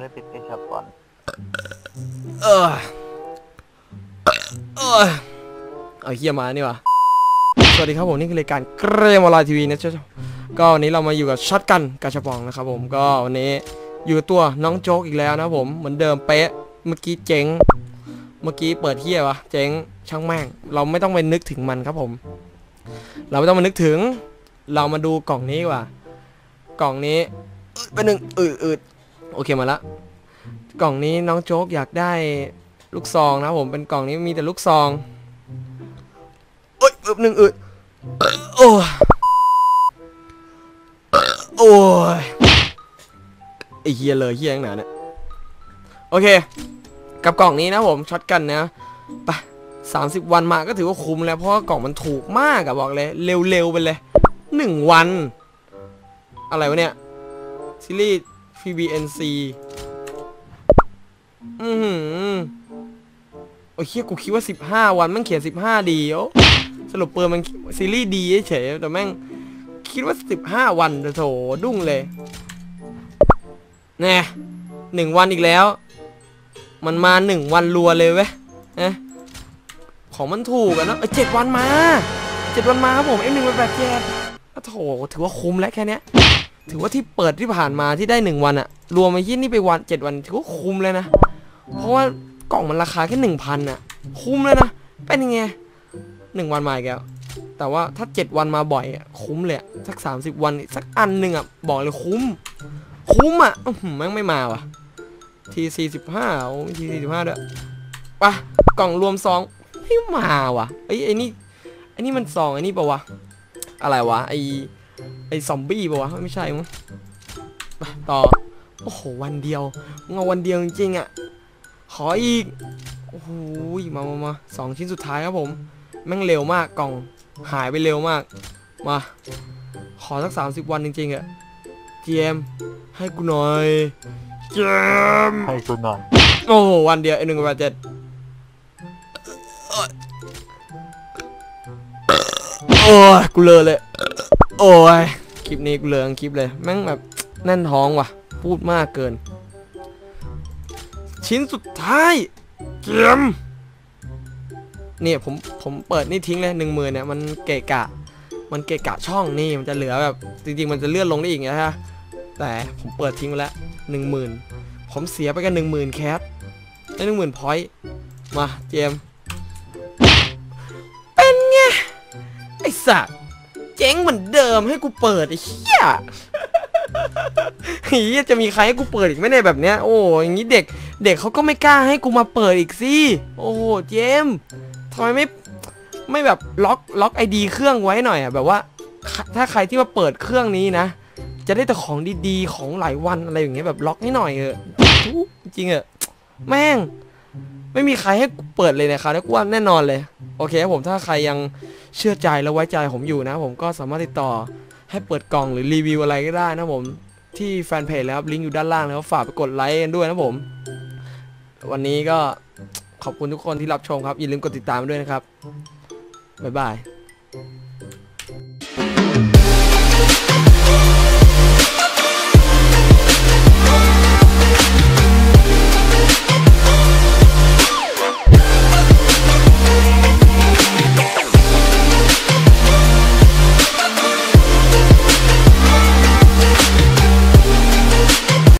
ได้ปิดเอยเอาเฮียมานี่วะสวัสดีครับผมนี่คือรายการเกรมออนไลน์ทีวีนะเจ้าก็วันนี้เรามาอยู่กับช็อตกันกาชาปองนะครับผมก็วันนี้อยู่กับตัวน้องโจ๊กอีกแล้วนะผมเหมือนเดิมเป๊ะเมื่อกี้เจ๊งเมื่อกี้เปิดเฮียวะเจ๊งช่างแม่ง เราไม่ต้องไปนึกถึงมันครับผม เราไม่ต้องมานึกถึง เรามาดูกล่องนี้กว่า กล่องนี้เป็นหนึ่งอืดอืด โอเคมาละ กล่องนี้น้องโจ๊กอยากได้ลูกซองนะผมเป็นกล่องนี้มีแต่ลูกซองเอ้ยแป๊บหนึ่งอืดโอ้ยโอ้ยไอเฮียเลยเฮียยังหนาเนี่ยโอเค กับกล่องนี้นะผมช็อตกันนะไปสามสิบวันมาก็ถือว่าคุ้มแล้วเพราะว่ากล่องมันถูกมากอะบอกเลย เร็วๆไปเลยหนึ่งวัน อะไรวะเนี่ยซีรีส์ PBNC อือหือโอ้ยเฮียกูคิดว่า 15 วันมันเขียน 15 ดีโอ้สรุปเปิดมันซีรีส์ดีเฉยๆแต่แม่ง คิดว่า 15 วันโถดุ้งเลยแน่หนึ่งวันอีกแล้ว มันมาหนึ่งวันรัวเลยเว้ยนะของมันถูกอะเนาะเอ้ยเจ็ดวันมาเจ็ดวันมาครับผมเอ็มหนึ่งแปดเจ็ดโถถือว่าคุ้มแล้วแค่เนี้ย ถือว่าที่เปิดที่ผ่านมาที่ได้หนึ่งวันอะรวมมายี่นี่ไปวันเจ็ดวันถือว่าคุ้มเลยนะ เพราะว่ากล่องมันราคาแค่หนึ่งพันอะคุ้มเลยนะ เป็นยังไงหนึ่งวันมาอีกแล้วแต่ว่าถ้าเจ็ดวันมาบ่อยอะคุ้มเลยสักสามสิบวันสักอันหนึ่งอะบอกเลยคุ้ม คุ้มอะแม่งไม่มาว่ะทีสี่สิบห้าโอ้ทีสี่สิบห้าด้วยไปะกล่องรวมซองไม่มาว่ะไอ้ไอ้นี่ไอ้นี่มันซองไอ้นี่ปะวะอะไรวะไอ ไอ้ซอมบี้ปะวะไม่ใช่มั้งไปต่อ โอ้โห วันเดียวมึงเอาวันเดียวจริงๆอะ ขออีก โอ้โหมามามาสองชิ้นสุดท้ายครับผม แม่งเร็วมากกล่องหายไปเร็วมาก มา ขอสัก30วันจริงๆอะ GM ให้กูหน่อย GM ให้กูหน่อยโอ้โหวันเดียวไอ้หนึ่งแปดเจ็ดโอ้ยกูเลอะเลย โอ้ยค ลิปนี้กูเลองคลิปเลยแม่งแบบแน่นท้องว่ะ พูดมากเกิน ชิ้นสุดท้ายเกมเนี่ยผมผมเปิดนี่ทิ้งเลยหนึ่งหมื่นเนี่ยมันเกะกะ มันเกะกะช่องนี่มันจะเหลือแบบจริงๆ มันจะเลื่อนลงได้อีกนะฮะแต่ผมเปิดทิ้งไปแล้วหนึ่งหมื่นผมเสียไปกันหนึ่งหมื่นแคสได้หนึ่งหมื่นพอยต์มาเจมเป็นไงไอสัตว์ เจ๊งเหมือนเดิมให้กูเปิดไอ้เหี้ยเฮียจะมีใครให้กูเปิดอีกไหมเนี่ยแบบเนี้ยโอ้อย่างนี้เด็ก เด็กเขาก็ไม่กล้าให้กูมาเปิดอีกสิโอ้เจมส์ทำไมไม่ไม่แบบล็อกล็อกไอดีเครื่องไว้หน่อยอะแบบว่า ถ้าใครที่มาเปิดเครื่องนี้นะ จะได้แต่ของดีๆของหลายวันอะไรอย่างเงี้ยแบบล็อกให้หน่อยเออจริงเออแม่ง ไม่มีใครให้เปิดเลยนะครับแล้วกูว่าแน่นอนเลย โอเคครับผมถ้าใครยังเชื่อใจและไว้ใจผมอยู่นะ ผมก็สามารถติดต่อให้เปิดกล่องหรือรีวิวอะไรก็ได้นะผมที่แฟนเพจแล้วครับลิงก์อยู่ด้านล่างแล้วฝากไปกดไลค์กันด้วยนะผม วันนี้ก็ขอบคุณทุกคนที่รับชมครับ อย่าลืมกดติดตามด้วยนะครับ บ๊ายบาย